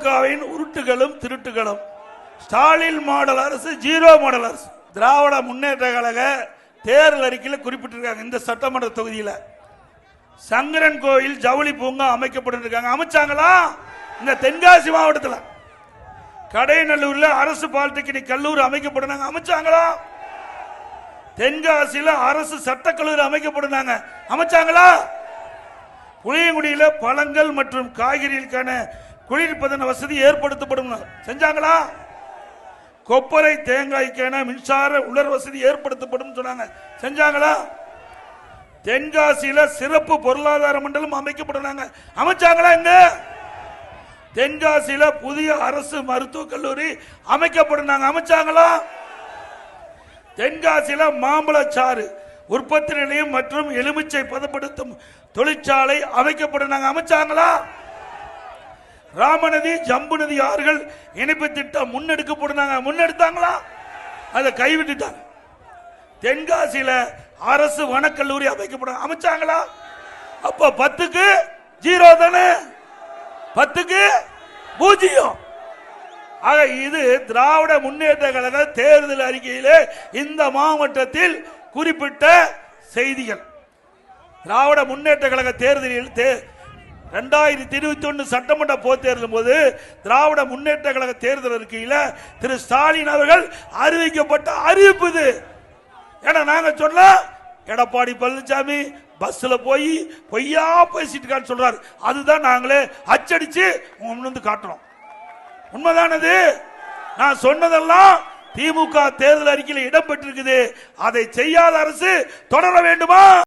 திமுகவின் உருட்டுகளும் திருட்டுகளும். ஸ்டாலின் மாடல் அரசு ஜீரோ மாடல் அரசு. திராவிட முன்னேற்ற கழக தேர்தல் அறிக்கையில் குறிப்பிட்டிருக்காங்க இந்த சட்டமன்ற தொகுதியில். சங்கரன் கோயில் ஜவுளி பூங்கா அமைக்கப்பட்டு இருக்காங்க அமைச்சாங்களா? இந்த தென்காசி மாவட்டத்தில். கடைநல்லூர்ல அரசு பாலிடெக்னிக் கல்லூரி அமைக்கப்படுனாங்க அமைச்சாங்களா? தென்காசியில அரசு சட்டக்கல்லூரி அமைக்கப்படுனாங்க அமைச்சாங்களா? புளியங்குடியில பழங்கள் மற்றும் காய்கறிகளுக்கான குளிர்பதன வசதி ஏற்படுத்தப்படும். செஞ்சாங்களா? கொப்பரை தேங்காய்க்கான மின்சார உலர் வசதி ஏற்படுத்தப்படும் சொன்னாங்க. செஞ்சாங்களா? தென்காசியில சிறப்பு பொருளாதார மண்டலம் அமைக்கப்படுறாங்க அமைச்சாங்களா இங்க? தென்காசியில புதிய அரசு மருத்துவக் கல்லூரி அமைக்கப்படுறாங்க அமைச்சாங்களா? தென்காசியில மாம்பழச்சாறு உற்பத்தி நிலையம் மற்றும் எலுமிச்சை பதப்படுத்தும் தொழிற்சாலை அமைக்கப்படுறாங்க அமைச்சாங்களா? ராமநதி ஜம்பு நதி ஆறுகள் இணைப்பு திட்டம் முன்னெடுக்கப்படுறாங்க முன்னெடுத்தாங்களா? அதை கைவிட்டுட்டாங்க. தென்காசியில அரசு வனக்கல்லூரி அமைக்கப்படும் அமைச்சாங்களா? அப்ப பத்துக்கு ஜீரோ தானே? பத்துக்கு பூஜ்ஜியம். ஆக இது திராவிட முன்னேற்ற கழக தேர்தல் அறிக்கையில் இந்த மாவட்டத்தில் குறிப்பிட்ட செய்திகள். திராவிட முன்னேற்ற கழக தேர்தலில் ரெண்டாயிரத்தி இருபத்தி ஒன்று சட்டமன்ற பொதுத் தேர்தல் போது திராவிட முன்னேற்ற கழக தேர்தல் இருக்கையில் திரு ஸ்டாலின் அவர்கள் அறிவிக்கப்பட்ட அறிவிப்பு இது. ஏன்னா நாங்கள் சொன்ன எடப்பாடி பழனிசாமி பஸ்ஸில் போய் பொய்யா பேசிட்டு சொல்றாரு. அதுதான் நாங்களே அச்சடிச்சு உங்க வந்து காட்டுறோம். உண்மைதானது நான் சொன்னதெல்லாம் திமுக தேர்தல் அறிக்கையில் இடம்பெற்றிருக்குது. அதை செய்யாத அரசு தொடர வேண்டுமா?